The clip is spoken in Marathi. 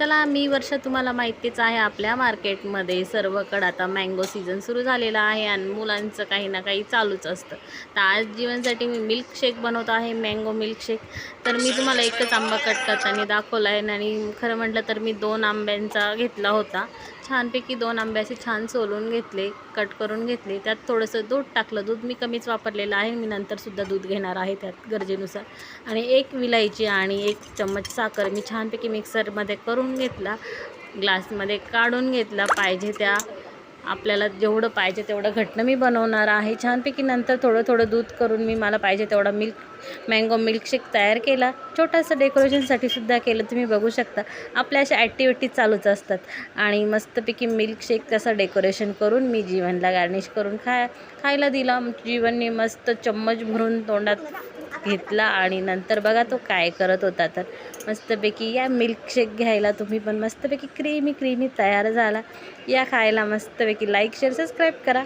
चला मी वर्ष तुम्हाला माहितीच आहे आपल्या मार्केटमध्ये सर्वकडं आता मँगो सीझन सुरू झालेला आहे आणि मुलांचं काही ना काही चालूच असतं. तर आज जीवनसाठी मी मिल्कशेक बनवत आहे मँगो मिल्कशेक तर मी तुम्हाला एकच आंबा कट करताना दाखवला आहे आणि खरं म्हटलं तर मी दोन आंब्यांचा घेतला होता. छानपैकी दोन आंब्याचे छान सोलून घेतले कट करून घेतले. त्यात थोडंसं दूध टाकलं. दूध मी कमीच वापरलेलं आहे. मी नंतरसुद्धा दूध घेणार आहे त्यात गरजेनुसार. आणि एक विलायची आणि एक चम्मच साखर मी छानपैकी मिक्सरमध्ये करून घेतला. ग्लासमध्ये काढून घेतला. पाहिजे त्या आपल्याला जेवढं पाहिजे तेवढं घटणं मी बनवणार आहे. छानपैकी नंतर थोडं थोडं दूध करून मी मला पाहिजे तेवढा मिल्क मँगो मिल्कशेक तयार केला. छोटासा डेकोरेशनसाठी सुद्धा केलं तुम्ही बघू शकता. आपल्या अशा ॲक्टिव्हिटीज चालूच असतात. आणि मस्तपैकी मिल्कशेक तसं डेकोरेशन करून मी जीवनला गार्निश करून खाय खायला दिला. जीवनने मस्त चम्मच भरून तोंडात घेतला आणि नंतर बघा तो काय करत होता तर मस्तपैकी या मिल्कशेक घ्यायला तुम्ही पण मस्तपैकी क्रीमी क्रीमी तयार झाला. या खायला मस्तपैकी लाईक शेअर सबस्क्राईब करा.